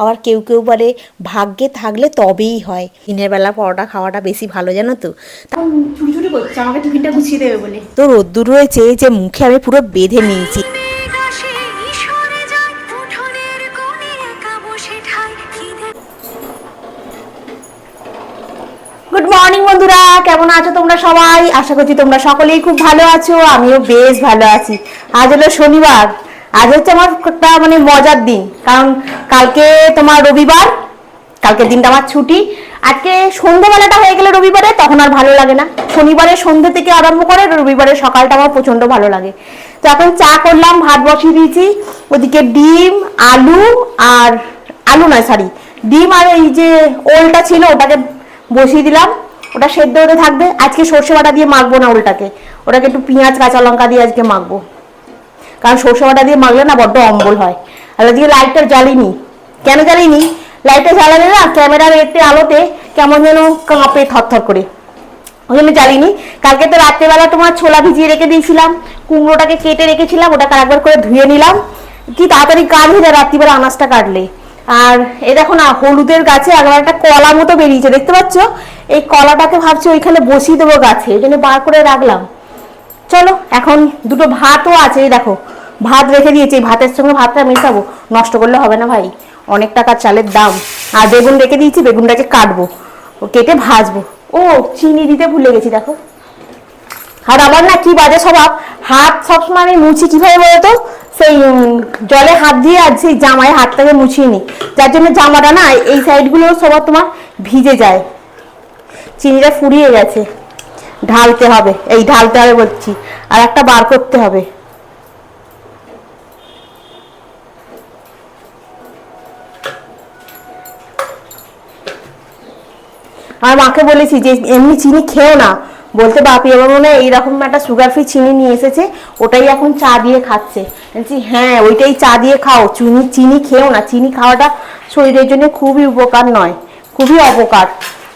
আবার কেউ কেউ বলে ভাগ্যে থাকলে তবেই হয়। দিনের বেলা পরোটা খাওয়াটা বেশি ভালো জানো তো? এখন ছুটি ছুটি করছে আমাকে টিফিনটা গুছিয়ে দেবে বলে। তো রোদ্দুর রয়েছে যে মুখে আমি পুরো বেঁধে নিয়েছি। গুড মর্নিং বন্ধুরা কেমন আছো তোমরা সবাই? আশা করছি তোমরা সকলেই খুব ভালো আছো আমিও বেশ ভালো আছি। আজ হলো শনিবার। আজ হচ্ছে আমার একটা মানে মজার দিন। কারণ কালকে তোমার রবিবার কালকে দিনটা আমার ছুটি। আজকে সন্ধ্যেবেলাটা হয়ে গেলে রবিবারে, তখন আর ভালো লাগে না। শনিবারের সন্ধ্যে থেকে আরম্ভ করে রবিবারের সকালটা আমার প্রচণ্ড ভালো লাগে। তো এখন চা করলাম, ভাত বসিয়ে দিয়েছি। ওদিকে ডিম, আলু আর, আলু নয় সরি ডিম আর এই যে ওলটা ছিল, ওটাকে বসিয়ে দিলাম। ওটা সেদ্ধ হতে থাকবে। আজকে সর্ষে বাটা দিয়ে মাখবো না ওলটাকে। ওটাকে একটু পেঁয়াজ, কাঁচা লঙ্কা দিয়ে আজকে মাখবো। কারণ সর্ষে বাটা দিয়ে মাখলে না বড্ড অম্বল হয়। আর আজকে লাইটটা জ্বালিনি। কেন জ্বালিনি? লাইটটা জ্বালালে না ক্যামেরার এতে আলোতে কেমন যেন কাঁপে থরথর করে। ওই জন্য জ্বালিনি। কালকে তো রাত্রেবেলা তোমার ছোলা ভিজিয়ে রেখে দিয়েছিলাম। কুমড়োটাকে কেটে রেখেছিলাম, ওটাকে একবার করে ধুয়ে নিলাম। কি তাড়াতাড়ি কাজ হয়ে যায় রাত্রিবেলা আনাজটা কাটলে। আর এ দেখো না, হলুদের গাছে একবার একটা কলা মতো বেরিয়েছে, দেখতে পাচ্ছ? এই কলাটাকে ভাবছি ওইখানে বসিয়ে দেবো গাছে, ওই জন্য বার করে রাখলাম। চলো, এখন দুটো ভাতও আছে, এই দেখো। ভাত রেখে দিয়েছি, ভাতের সঙ্গে ভাতটা মেশাবো। নষ্ট করলে হবে না ভাই। অনেক টাকার চালের দাম। আর বেগুন রেখে দিয়েছি, বেগুনটাকে কাটবো। ও কেটে ভাজবো। ও, চিনি দিতে ভুলে গেছি, দেখো। আর আমার না কি বাজে স্বভাব। হাত সবসময় আমি মুছি কীভাবে বলতো? সেই জলে হাত দিয়ে আর সেই জামায় হাতটাকে মুছিয়ে নিই। যার জন্য জামাটা না, এই সাইডগুলো সবার তোমার ভিজে যায়। চিনিটা ফুরিয়ে গেছে। ঢালতে হবে। এই ঢালতে হবে বলছি। আর একটা বার করতে হবে। আর মাকে বলেছি যে, এমনি চিনি খেও না। বলতে বাপি, এবার মনে হয় এইরকম একটা সুগার ফ্রি চিনি নিয়ে এসেছে, ওটাই এখন চা দিয়ে খাচ্ছে। বলছি হ্যাঁ ওইটাই চা দিয়ে খাও। চিনি চিনি খেও না। চিনি খাওয়াটা শরীরের জন্য খুবই উপকার নয়, খুবই অপকার।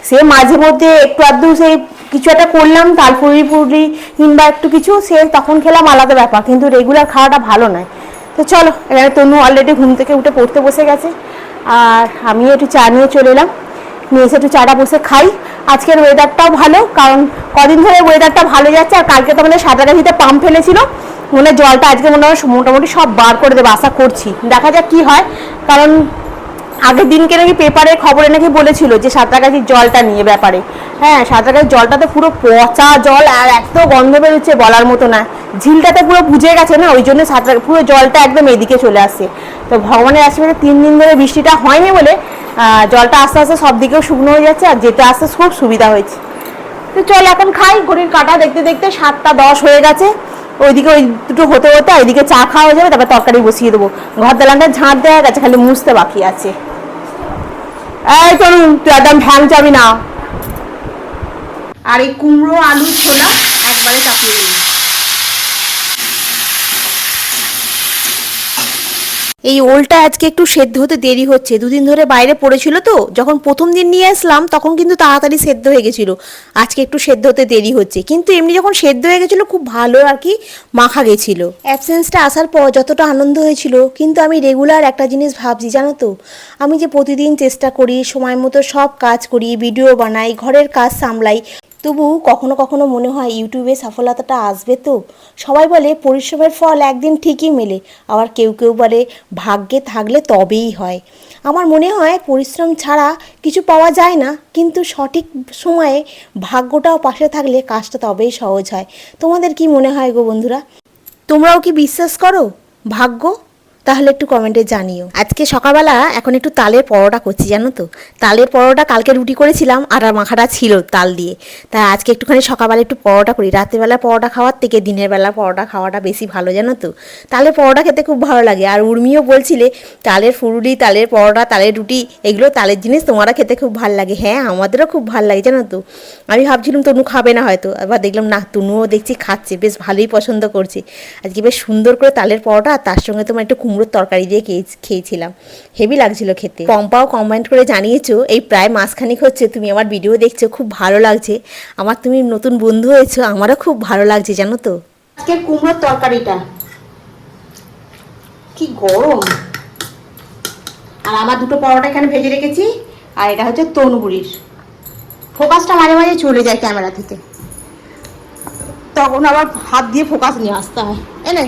সে মাঝে মধ্যে একটু আধটু সেই কিছু একটা করলাম, তাল ফুরি কিংবা একটু কিছু, সে তখন খেলাম আলাদা ব্যাপার, কিন্তু রেগুলার খাওয়াটা ভালো নয়। তো চলো এখানে তনু অলরেডি ঘুম থেকে উঠে পড়তে বসে গেছে, আর আমিও একটু চা নিয়ে চলে এলাম। নিয়ে এসে একটু চাটা বসে খাই। আজকের ওয়েদারটাও ভালো, কারণ কদিন ধরে ওয়েদারটা ভালো যাচ্ছে আর কালকে তো মানে সাঁতারাঘিতে পাম্প ফেলেছিল। মনে জলটা আজকে মনে হয় মোটামুটি সব বার করে দেবে, আশা করছি। দেখা যাক কি হয়, কারণ আগের দিনকে নাকি পেপারে খবরে নাকি বলেছিল যে সাঁতরাগাছির জলটা নিয়ে ব্যাপারে। হ্যাঁ সাঁতরাগাছির জলটা তো পুরো পচা জল আর এত গন্ধ বেরোচ্ছে বলার মতো না। ঝিলটাতে পুরো বুঝে গেছে না, ওই জন্য সাঁতরা, পুরো জলটা একদম এদিকে চলে আসছে। তো ভগবানের আশীর্বাদে তিন দিন ধরে বৃষ্টিটা হয়নি বলে জলটা আস্তে আস্তে সব দিকেও শুকনো হয়ে যাচ্ছে আর যেতে আসতে খুব সুবিধা হয়েছে। তো চল এখন খাই, ঘড়ির কাটা দেখতে দেখতে সাতটা দশ হয়ে গেছে। ওইদিকে ওই দুটো হতে হতে ওইদিকে চা খাওয়া হয়ে যাবে, তারপর তরকারি বসিয়ে দেবো। ঘর দালানটা ঝাঁট দেওয়া গেছে, খালি মুছতে বাকি আছে। এই তরুণ তুই একদম ভ্যান যাবি না। আর এই কুমড়ো আলু ছোলা একবারে চাপিয়ে দিবি। এই ওলটা আজকে একটু সেদ্ধ হতে দেরি হচ্ছে। দুদিন ধরে বাইরে পড়েছিল তো, যখন প্রথম দিন নিয়ে আসলাম, তখন কিন্তু তাড়াতাড়ি সেদ্ধ হয়ে গেছিল। আজকে একটু সেদ্ধ হতে দেরি হচ্ছে। কিন্তু এমনি যখন সেদ্ধ হয়ে গেছিল, খুব ভালো আর কি মাখা গেছিল। অ্যাবসেন্সটা আসার পর যতটা আনন্দ হয়েছিল, কিন্তু আমি রেগুলার একটা জিনিস ভাবছি, জানো তো? আমি যে প্রতিদিন চেষ্টা করি, সময় মতো সব কাজ করি, ভিডিও বানাই, ঘরের কাজ সামলাই তবু কখনো কখনো মনে হয় ইউটিউবে সফলতাটা আসবে তো? সবাই বলে পরিশ্রমের ফল একদিন ঠিকই মেলে, আবার কেউ কেউ বলে ভাগ্যে থাকলে তবেই হয়। আমার মনে হয় পরিশ্রম ছাড়া কিছু পাওয়া যায় না, কিন্তু সঠিক সময়ে ভাগ্যটাও পাশে থাকলে কাজটা তবেই সহজ হয়। তোমাদের কি মনে হয় গো বন্ধুরা? তোমরাও কি বিশ্বাস করো? ভাগ্য তাহলে একটু কমেন্টে জানিও। আজকে সকালবেলা এখন একটু তালের পরোটা করছি, জানো তো? তালের পরোটা কালকে রুটি করেছিলাম আর মাখাটা ছিল তাল দিয়ে। তাই আজকে একটুখানি সকালবেলা একটু পরোটা করি। রাত্রেবেলা পরোটা খাওয়ার থেকে দিনের বেলা পরোটা খাওয়াটা বেশি ভালো, জানো তো? তালের পরোটা খেতে খুব ভালো লাগে। আর উর্মিও বলছিলে, তালের ফুরুলি, তালের পরোটা, তালের রুটি, এগুলো তালের জিনিস তোমারা খেতে খুব ভালো লাগে। হ্যাঁ আমাদেরও খুব ভালো লাগে, জানো তো? আমি ভাবছিলাম তনু খাবে না হয়তো। আবার দেখলাম না, তনুও দেখছি খাচ্ছে, বেশ ভালোই পছন্দ করছে। আজকে বেশ সুন্দর করে তালের পরোটা, আর তার সঙ্গে তোমার একটু কুমড়োর তরকারি দিয়ে খেয়েছিলাম। হেভি লাগছিল খেতে। পম্পাও কমেন্ট করে জানিয়েছো, এই প্রায় মাসখানিক হচ্ছে তুমি আমার ভিডিও দেখছ, খুব ভালো লাগছে। আমার তুমি নতুন বন্ধু হয়েছো, আমারও খুব ভালো লাগছে, জানো তো? আজকের কুমড়োর তরকারিটা। কি গরম। আর আমার দুটো পরোটা এখানে ভেজে রেখেছি, আর এটা হচ্ছে তনুগুড়ির ফোকাসটা মাঝে মাঝে চলে যায় ক্যামেরা থেকে। তখন আবার হাত দিয়ে ফোকাস নিয়ে আসতে হয় এনে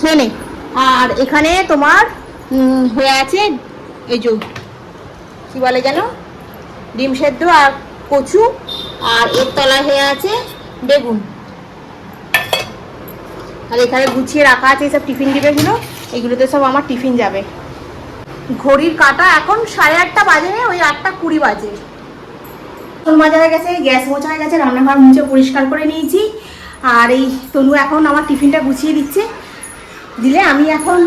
খেয়ে আর এখানে তোমার হয়ে আছে এই যে, কি বলে যেন? ডিম সেদ্ধ আর কচু, আর এর তলায় হয়ে আছে বেগুন। আর এখানে গুছিয়ে রাখা আছে এইসব টিফিন ডিবেগুলো এগুলোতে সব আমার টিফিন যাবে। ঘড়ির কাটা এখন সাড়ে আটটা বাজে, ওই আটটা কুড়ি বাজে। বাসন মাজা হয়ে গেছে, গ্যাস মোছা হয়ে গেছে, রান্নাঘর মুছে পরিষ্কার করে নিয়েছি। আর এই তনু এখন আমার টিফিনটা গুছিয়ে দিচ্ছে। দিলে আমি এখন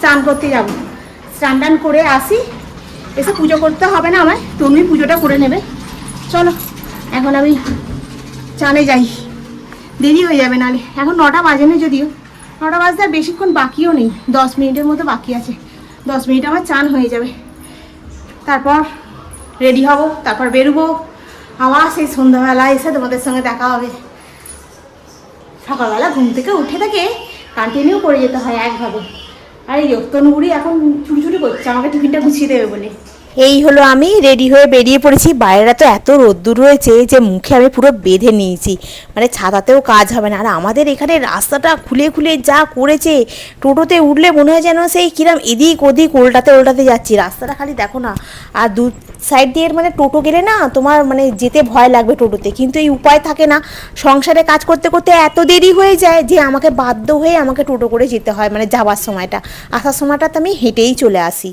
স্নান করতে যাব। স্নান টান করে আসি, এসে পুজো করতে হবে না আমায়, তুমি পুজোটা করে নেবে। চলো, এখন আমি চানে যাই। দেরি হয়ে যাবে নালে এখন নটা বাজে না যদিও। নটা বাজতে আর বেশিক্ষণ বাকিও নেই। দশ মিনিটের মতো বাকি আছে। দশ মিনিট আমার চান হয়ে যাবে। তারপর রেডি হব, তারপর বেরোবো। আবার সেই সন্ধ্যাবেলা এসে তোমাদের সঙ্গে দেখা হবে। সকালবেলা ঘুম থেকে উঠে থেকে কন্টিনিউ করে যেতে হয় একভাবে। আর এই তনুগুড়ি এখন ছুটি করছে, আমাকে টিফিনটা গুছিয়ে দেবে বলে। এই হলো আমি রেডি হয়ে বেরিয়ে পড়েছি। বাইরেটা তো এত রোদ্দুর রয়েছে যে মুখে আমি পুরো বেঁধে নিয়েছি। মানে ছাতাতেও কাজ হবে না। আর আমাদের এখানে রাস্তাটা খুলে খুলে যা করেছে, টোটোতে উঠলে মনে হয় যেন সেই কিরাম এদিক ওদিক উল্টাতে উল্টাতে যাচ্ছি। রাস্তাটা খালি দেখো না। আর দু সাইড দিয়ে মানে টোটো গেলে না তোমার মানে যেতে ভয় লাগবে টোটোতে। কিন্তু এই উপায় থাকে না। সংসারে কাজ করতে করতে এত দেরি হয়ে যায় যে আমাকে বাধ্য হয়ে আমাকে টোটো করে যেতে হয় মানে যাওয়ার সময়টা। আসার সময়টা তো আমি হেঁটেই চলে আসি।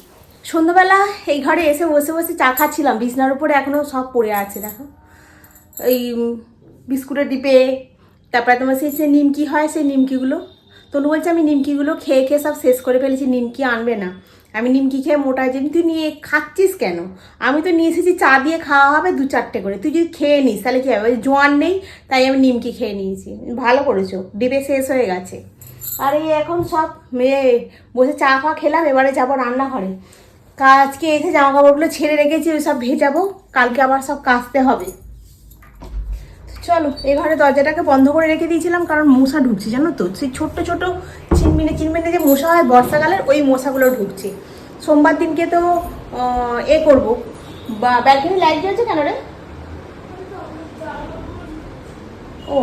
সন্ধ্যাবেলা এই ঘরে এসে বসে বসে চা খাচ্ছিলাম। বিছনার উপরে এখনও সব পড়ে আছে, দেখো। এই বিস্কুটের ডিপে, তারপরে তোমার সেই যে নিমকি হয়, সেই নিমকিগুলো। তনু বলছে, আমি নিমকিগুলো খেয়ে খেয়ে সব শেষ করে ফেলেছি, নিমকি আনবে না। আমি নিমকি খেয়ে মোটা যে তুই নিয়ে খাচ্ছিস কেন? আমি তো নিয়ে এসেছি, চা দিয়ে খাওয়া হবে দু চারটে করে। তুই যদি খেয়ে নিস, তাহলে কী হবে? জোয়ান নেই, তাই আমি নিমকি খেয়ে নিয়েছি। ভালো করেছ, ডিপে শেষ হয়ে গেছে। আর এই এখন সব মেয়ে বসে চা ফা খেলাম, এবারে যাব রান্নাঘরে। আজকে এসে জামা কাপড়গুলো ছেড়ে রেখেছি, ওই সব ভেজাবো। কালকে আবার সব কাচতে হবে। চলো, এই দরজাটাকে বন্ধ করে রেখে দিয়েছিলাম, কারণ মশা ঢুকছে, জানো তো? সেই ছোট্ট ছোট চিনমিনে চিনমিনে যে মশা হয় বর্ষাকালের, ওই মশাগুলো ঢুকছে। সোমবার দিনকে তো এ করব। বা ব্যালকনি লাইট জ্বলছে কেন রে? ও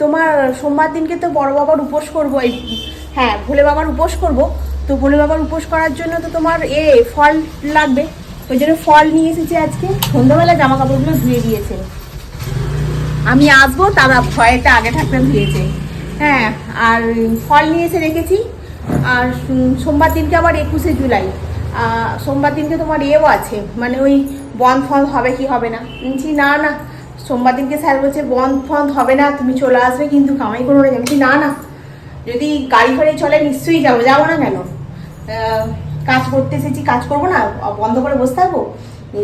তোমার সোমবার দিনকে তো বড় বাবার উপোস করব, এই হ্যাঁ ভোলে বাবার উপোস করব। তো ভোলে বাবার উপোস করার জন্য তো তোমার এ ফল লাগবে। ওই জন্য ফল নিয়ে এসেছি আজকে। সন্ধ্যাবেলা জামা কাপড়গুলো ধুয়ে দিয়েছে। আমি আসব তারা ভয়েটা আগে থাকতে ধুয়েছে হ্যাঁ আর ফল নিয়ে এসে রেখেছি। আর সোমবার দিনকে আবার একুশে জুলাই। সোমবার দিনকে তোমার এও আছে। মানে ওই বন্ধ ফন্ধ হবে কি হবে না। বলছি, না না সোমবার দিনকে স্যার বলছে বন্ধ ফন্ধ হবে না তুমি চলে আসবে কিন্তু কামাই করো না। বলছি, না না যদি গাড়ি ফাড়ি চলে নিশ্চয়ই যাব। যাব না কেন? কাজ করতে এসেছি কাজ করব না, বন্ধ করে বসে থাকব।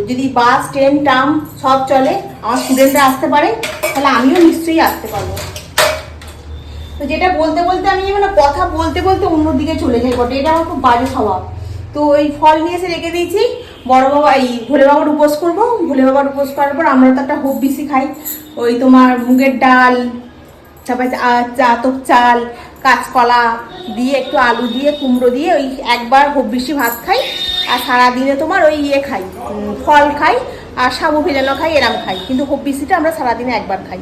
যদি বাস, ট্রেন, ট্রাম সব চলে, আমার স্টুডেন্টরা আসতে পারে, তাহলে আমিও নিশ্চয়ই আসতে পারব। তো যেটা বলতে বলতে আমি মানে কথা বলতে বলতে অন্যদিকে চলে যাই, বটে। এটা আমার খুব বাজে স্বভাব। তো ওই ফল নিয়ে এসে রেখে দিয়েছি, বড় বাবা এই ভোলে বাবার উপোস করব। ভোলে বাবার উপোস করার পর আমরা তো একটা হোপ বেশি খাই। ওই তোমার মুগের ডাল, তারপরে চাতক চাল কাঁচকলা দিয়ে, একটু আলু দিয়ে, কুমড়ো দিয়ে ওই একবার বেশি ভাত খাই, আর সারাদিনে তোমার ওই ইয়ে খাই ফল খাই, আর সাবু ভেজানো খাই, এরম খাই। কিন্তু খুব বেশিটা আমরা সারাদিনে একবার খাই।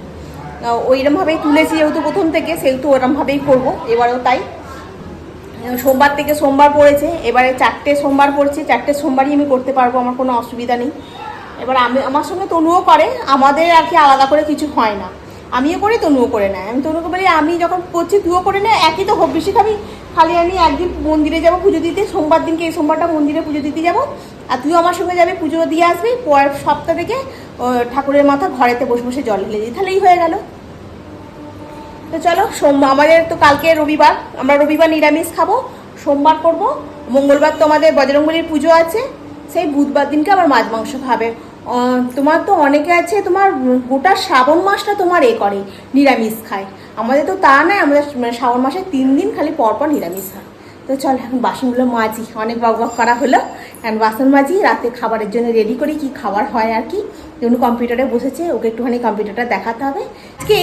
ওইরমভাবেই তুলেছি যেহেতু প্রথম থেকে, সেহেতু ওরমভাবেই করব, এবারেও তাই। সোমবার থেকে সোমবার পড়েছে, এবারে চারটে সোমবার পড়ছে, চারটে সোমবারই আমি করতে পারব, আমার কোনো অসুবিধা নেই। এবার আমি, আমার সঙ্গে তনুও করে, আমাদের আর কি আলাদা করে কিছু হয় না। আমিও করি, তনুও করে নেয়। আমি তনুকে বলি, আমি যখন করছি, তুইও করে নেয় একই তো হোক। বেশি খাবি, খালি আমি একদিন মন্দিরে যাব, পুজো দিতে, সোমবার দিনকে এই সোমবারটা মন্দিরে পুজো দিতে যাব। আর তুইও আমার সঙ্গে যাবে, পুজো দিয়ে আসবি, পরের সপ্তাহ থেকে ঠাকুরের মাথা ঘরেতে বসে বসে জল ঢেলে দিই তাহলেই হয়ে গেল। তো চলো সোম আমাদের তো কালকে রবিবার, আমরা রবিবার নিরামিষ খাব, সোমবার করব, মঙ্গলবার তো আমাদের বজরংবলির পুজো আছে, সেই বুধবার দিনকে আবার মাছ মাংস খাবে। তোমার তো অনেকে আছে, তোমার গোটা শ্রাবণ মাসটা তোমার এ করে, নিরামিষ খায়। আমাদের তো তা নয় আমাদের মানে শ্রাবণ মাসে তিন দিন খালি পরপর নিরামিষ হয় তো চল, এখন বাসনগুলো মাজি, অনেক বক বক করা হলো। এখন বাসন মাজি, রাতে খাবারের জন্য রেডি করি, কি খাবার হয় আর কি। যেমন কম্পিউটারে বসেছে, ওকে একটুখানি কম্পিউটারটা দেখাতে হবে। আজকে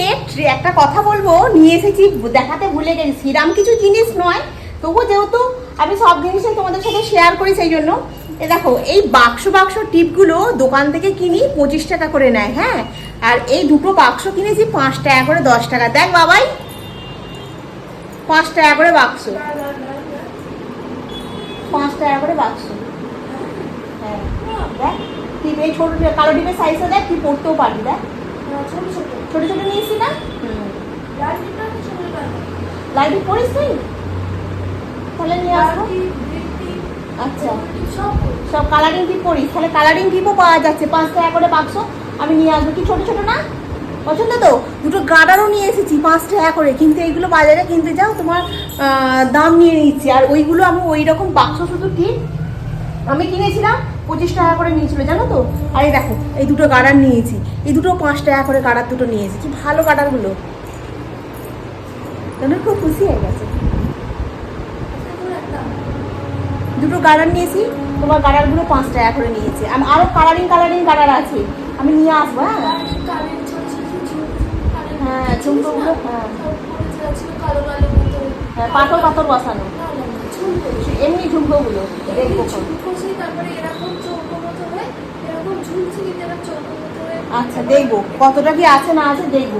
একটা কথা বলব, নিয়ে এসেছি, দেখাতে ভুলে গেছি। সিরাম কিছু জিনিস নয়, তবুও যেহেতু আমি সব জিনিসই তোমাদের সাথে শেয়ার করি, সেই জন্য। এ দেখো এই বাক্স বাক্স টিপগুলো দোকান থেকে কিনি পঁচিশ টাকা করে নেয় হ্যাঁ? আর এই দুটো বাক্স কিনেছি পাঁচ টাকা করে দশ টাকা। দেখ বাবাই পাঁচ টাকা করে বাক্স। পাঁচ টাকা করে বাক্স। হ্যাঁ দেখ টিপ ছোটো কালো টিপের সাইজটা দেখ তুই পড়তেও পারবি দেখ। ছোট ছোট নিয়েছি না? লাইট পড়িস তুই? তাহলে নিয়ে আসব। আচ্ছা সব কালারিং টিপ পড়িস তাহলে কালারিং টিপও পাওয়া যাচ্ছে? পাঁচ টাকা করে বাক্স আমি নিয়ে আসব। কি ছোট ছোট না? পছন্দ তো? দুটো গার্ডারও নিয়ে এসেছি পাঁচ টাকা করে। কিন্তু এইগুলো বাজারে কিনতে যাও, তোমার দাম নিয়ে নিচ্ছি। আর ওইগুলো আমি ওই রকম বাক্স শুধু টিপ আমি কিনেছিলাম, পঁচিশ টাকা করে নিয়েছিল, জানো তো? আর এই দেখো, এই দুটো গার্ডার নিয়েছি। এই দুটো পাঁচ টাকা করে গার্ডার দুটো নিয়েছি কি ভালো গার্ডারগুলো আমি খুব খুশি হয়ে গেছে। দুটো গার্ডার নিয়েছি, তোমার গার্ডারগুলো পাঁচ টাকা করে নিয়েছি। আমি আরও কালারিং কালারিং গার্ডার আছে। আমি নিয়ে আসব হ্যাঁ? হ্যাঁ ঝুমকোগুলো হ্যাঁ। হ্যাঁ পাথর পাথর বসানো। এমনি ঝুমকোগুলো দেখব আচ্ছা দেখব। কতটা কি আছে না আছে দেখব।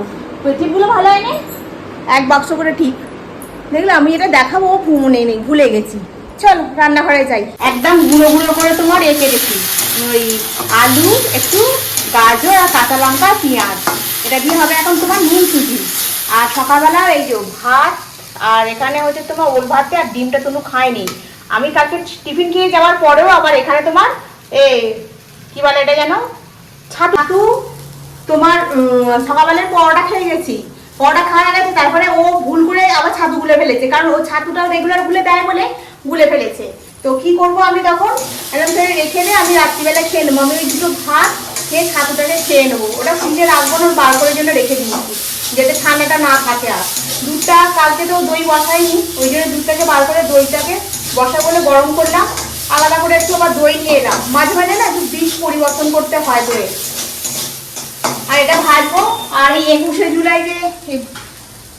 টিপগুলো ভালো হয় না এক বাক্স করে টিপ দেখলে আমি এটা দেখাবো মনে নেই, ভুলে গেছি। চলো, রান্নাঘরে যাই। একদম গুঁড়ো গুঁড়ো করে তোমার এ কেটেছি ওই আলু, একটু গাজর আর কাঁচা লঙ্কা পেঁয়াজ। এটা দিয়ে হবে এখন তোমার নুন সুজি আর সকালবেলা এই যে ভাত, আর এখানে হচ্ছে তোমার ওল ভাতে আর ডিমটা তুমি খাইনি আমি কালকে টিফিন খেয়ে যাওয়ার পরেও আবার এখানে তোমার এ, কি বলে এটা যেন? ছাতু তোমার সকালবেলার পরোটা খেয়ে গেছি। পরোটা খাওয়া গেছে তারপরে ও ভুল করে আবার ছাতু গুলে ফেলেছে। কারণ ও ছাতুটা রেগুলার গুলে দেয় বলে গুলে ফেলেছে। তো কি করব আমি তখন? একদম ধরে রেখে দিয়ে আমি রাত্রিবেলা খেয়ে নেব। আমি ওই দুটো ভাত খেয়ে ছাতুটাকে খেয়ে নেব। ওটা ফ্রিজে রাখব না বার করার জন্য রেখে দিয়েছি যাতে ঠান্ডাটা না থাকে আর। দুধটা কালকে তো দই বসাইনি, ওই জন্য দুধটাকে বার করে দইটাকে বসা বলে গরম করলাম। আলাদা করে একটু আবার দই নিয়ে এলাম। মাঝে মাঝে না একটু ডিশ পরিবর্তন করতে হয় দই আর এটা ভাজবো। আর এই একুশে জুলাই যে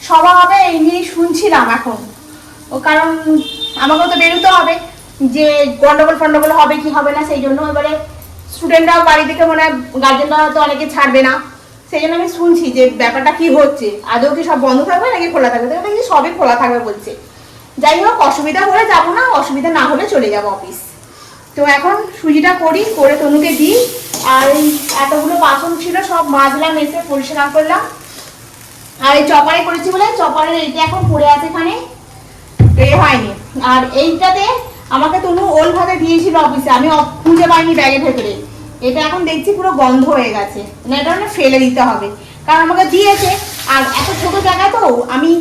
সভা হবে, এই নিয়ে শুনছিলাম এখন। ও কারণ আমাকেও তো বেরোতে হবে। যে গন্ডগোল ফন্ডগোল হবে কি হবে না, সেই জন্য এবারে স্টুডেন্টরাও বাড়ি থেকে মনে হয় গার্জেনরা হয়তো অনেকে ছাড়বে না। সেই জন্য আমি শুনছি যে ব্যাপারটা কি হচ্ছে। আদৌ কি সব বন্ধ থাকবে নাকি খোলা থাকবে? দেখো সবই খোলা থাকবে বলছে। যাই হোক, অসুবিধা হলে যাব না, অসুবিধা না হলে চলে যাব অফিস তো এখন সুজিটা করি, করে তনুকে দিই। আর এই এতগুলো বাসন ছিল, সব মাজলাম, এসে পরিষ্কার করলাম। আর এই চপারে করেছি বলে, চপারের এইটা এখন পড়ে আছে এখানে। এ হয়নি। আর এইটাতে আমাকে তনু ওল ভাতে দিয়েছিল অফিসে আমি খুঁজে পাইনি ব্যাগের ভেতরে। এটা এখন দেখছি পুরো গন্ধ হয়ে গেছে। না এটা মানে ফেলে দিতে হবে। কারণ আমাকে দিয়েছে। আর এত ছোট জায়গা তো আমি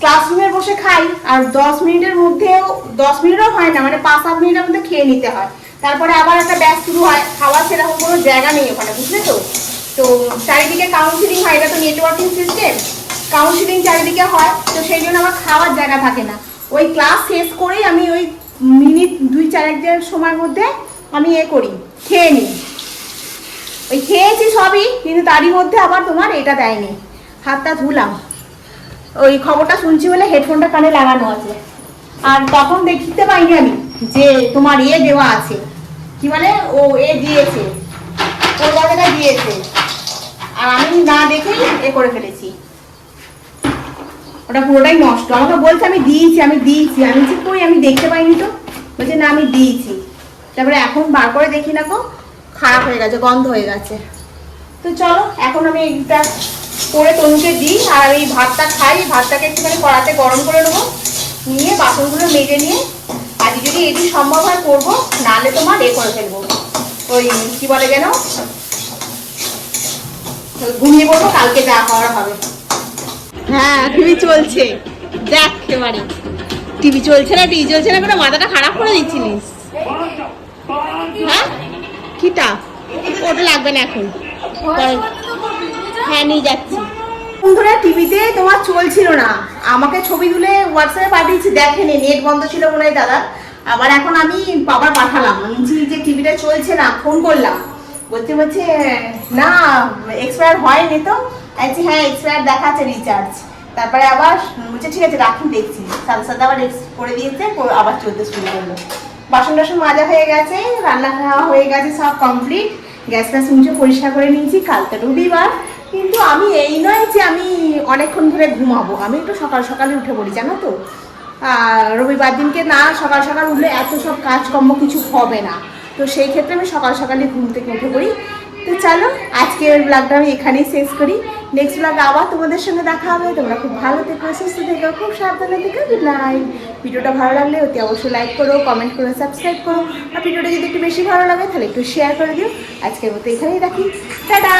ক্লাসরুমে বসে খাই। আর দশ মিনিটের মধ্যেও, দশ মিনিটও হয় না। মানে পাঁচ সাত মিনিটের মধ্যে খেয়ে নিতে হয়। তারপরে আবার একটা ব্যাগ শুরু হয়। খাওয়ার সেরকম কোনো জায়গা নেই ওখানে, বুঝলে তো? তো চারিদিকে কাউন্সিলিং হয়। এটা তো নেটওয়ার্কিং সিস্টেম কাউন্সিলিং চারিদিকে হয়। তো সেই জন্য আমার খাওয়ার জায়গা থাকে না। ওই ক্লাস শেষ করেই আমি ওই মিনিট দুই চার চারেকের সময়ের মধ্যে আমি এ করি, খেয়ে নিই। ওই খেয়েছি সবই, কিন্তু তারই মধ্যে আবার তোমার এটা দেয়নি। হাতটা ধুলাম। ওই খবরটা শুনছি বলে হেডফোনটা কানে লাগানো আছে। আর তখন দেখতে পাইনি আমি যে তোমার ইয়ে দেওয়া আছে। কি বলে? ও এ দিয়েছে। কলকাতাটা দিয়েছে। আর আমি না দেখেই এ করে ফেলেছি। ওটা পুরোটাই নষ্ট। আমাকে বলছে, আমি দিয়েছি আমি দিয়েছি। আমি বলছি, কই, আমি দেখতে পাইনি তো? বলছে, না, আমি দিয়েছি। তারপরে এখন বার করে দেখি না গো, খারাপ হয়ে গেছে, গন্ধ হয়ে গেছে। তো চলো, এখন আমি এইটা করে তনুকে দিই, আর এই ভাতটা খাই, ভাতটাকে একটুখানি কড়াতে গরম করে নেব, নিয়ে বাসনগুলো মেজে নিয়ে আজ যদি এটি সম্ভব হয় করব, নাহলে তোমার এ করে ফেলব। ওই কি বলে যেন, ঘুমিয়ে পড়ব, কালকে যা হওয়ার হবে। হ্যাঁ টিভি চলছে। দেখ এবারে। টিভি চলছে না, টিভি চলছে না করে মাথাটা খারাপ করে দিচ্ছিলিস। হ্যাঁ? কিটা ওটা লাগবে না এখন। হ্যাঁ নিয়ে যাচ্ছি। বন্ধুরা, টিভিতে তোমার চলছিল না। আমাকে ছবি তুলে হোয়াটসঅ্যাপে পাঠিয়েছি দেখেনি নেট বন্ধ ছিল মনে হয় দাদা আবার এখন আমি বাবার পাঠালাম। বলছি যে টিভিটা চলছে না ফোন করলাম। বলতে বলছে, না এক্সপায়ার হয়নি তো। বলছি, হ্যাঁ এক্সপায়ার দেখাচ্ছে রিচার্জ তারপরে আবার বলছে ঠিক আছে রাখুন দেখছি। সাথে সাথে আবার করে দিয়েছে আবার চলতে শুরু করল। বাসন টাসন মাজা হয়ে গেছে রান্না খাওয়া হয়ে গেছে সব কমপ্লিট গ্যাস ট্যাস মুছে পরিষ্কার করে নিয়েছি কাল তো রবিবার। কিন্তু আমি এই নয় যে আমি অনেকক্ষণ ধরে ঘুমাবো। আমি একটু সকাল সকালে উঠে পড়ি জানো তো? রবিবার দিনকে না সকাল সকাল উঠলে এত সব কাজকর্ম কিছু হবে না। তো সেই ক্ষেত্রে আমি সকাল সকালে ঘুম থেকে উঠে পড়ি। তো চলো, আজকের ব্লগটা আমি এখানেই শেষ করি। নেক্সট ব্লগ আবার তোমাদের সঙ্গে দেখা হবে। তোমরা খুব ভালো থেকো, সুস্থ থেকো, খুব সাবধানে থেকো। গুড নাইট ভিডিওটা ভালো লাগলে অতি অবশ্যই লাইক করো কমেন্ট করো সাবস্ক্রাইব করো। আর ভিডিওটা যদি একটু বেশি ভালো লাগে, তাহলে একটু শেয়ার করে দিও। আজকের মতো এখানেই রাখি। টাটা